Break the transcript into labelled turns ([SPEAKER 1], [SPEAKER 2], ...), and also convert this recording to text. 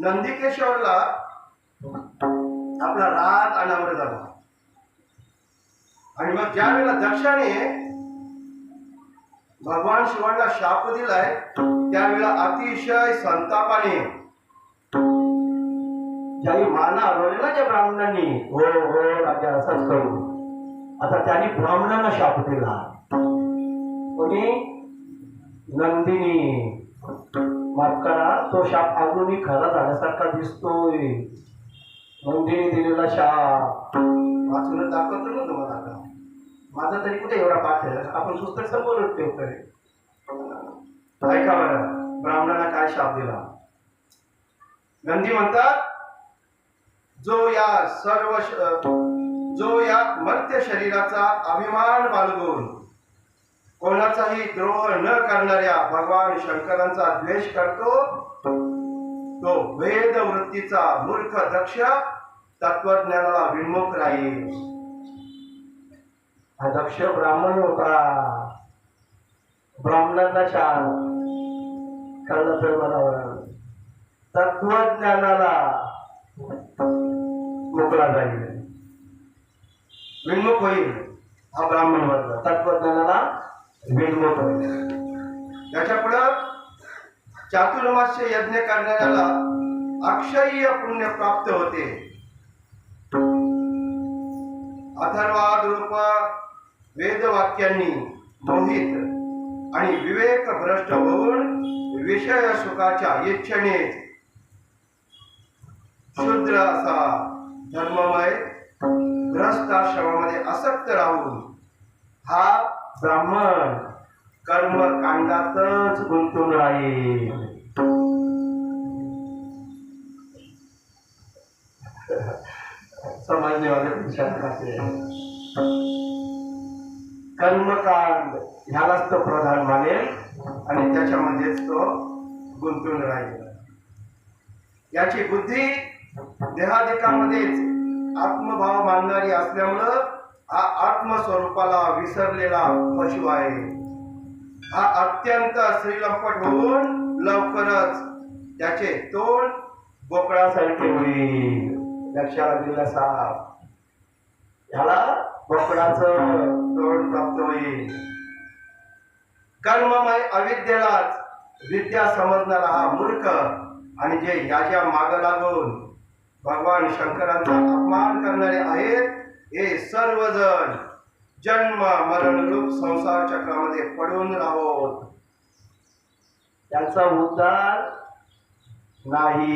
[SPEAKER 1] नंदिकेश्वरला आपला रात अनावर झाला आणि मग ज्या वेळेला दक्षाने भगवान शिवांना शाप दिलाय त्यावेळेला अतिशय संतापाने ज्याही माना हरवलेला त्या ब्राह्मणांनी हो हो राजा असंच करू आता त्यांनी ब्राह्मणांना शाप दिला. कोणी? नंदिनी. माफ तो शाप अजूनही खरा झाल्यासारखा दिसतोय. मुंडीने दिलेला शाप. वाचून दाखवतो ना तुम्हाला आता. माझा तरी कुठे एवढा पाठ आहे? आपण पुस्तक समोरच ठेवतोय. ऐका बरं ब्राह्मणाला काय शाप दिला? नंदी म्हणतात जो या सर्व जो या मर्त्य शरीराचा अभिमान बाळगून कोणाचाही द्रोह न करणाऱ्या भगवान शंकरांचा द्वेष करतो तो वेद वृत्तीचा मूर्ख दक्ष तत्वज्ञानाला विमुख राहील. हा दक्ष ब्राह्मण होता. ब्राह्मणांना छान कळलं तर मला. तत्वज्ञानाला मोकळा राहील विमुख होईल हा ब्राह्मण वर्ग. तत्वज्ञानाला विन्मुख होईल त्याच्यापुढं चातुर्मास्य यज्ञ करणाऱ्याला अक्षय्य पुण्य प्राप्त होते. अथर्वाद रूप वेदवाक्यांनी मोहित आणि विवेक भ्रष्ट होऊन विषय सुखाच्या इच्छेने शूद्र असा धर्ममय ग्रस्त आश्रमामध्ये आसक्त राहून हा ब्राह्मण कर्मकांडातच गुंतून राहील. कर्मकांड ह्यालाच तो प्रधान मानेल आणि त्याच्यामध्येच तो गुंतून राहील. याची बुद्धी देहादेकामध्येच आत्मभाव मानणारी असल्यामुळं हा आत्मस्वरूपाला विसरलेला पशु आहे. हा अत्यंत श्रीलंपट होऊन लवकरच त्याचे तोंड बोकडासारखे होईल. लक्षात दिला साप. ह्याला बोकडाच तोंड प्राप्त होईल. कर्ममय अविद्येलाच विद्या समजणारा हा मूर्ख आणि जे याच्या माग लागून भगवान शंकरांचा अपमान करणारे आहेत हे सर्वजण जन्म मरण रूप संसार चक्रामध्ये पडून राहोत त्यांचा उद्धार नाही.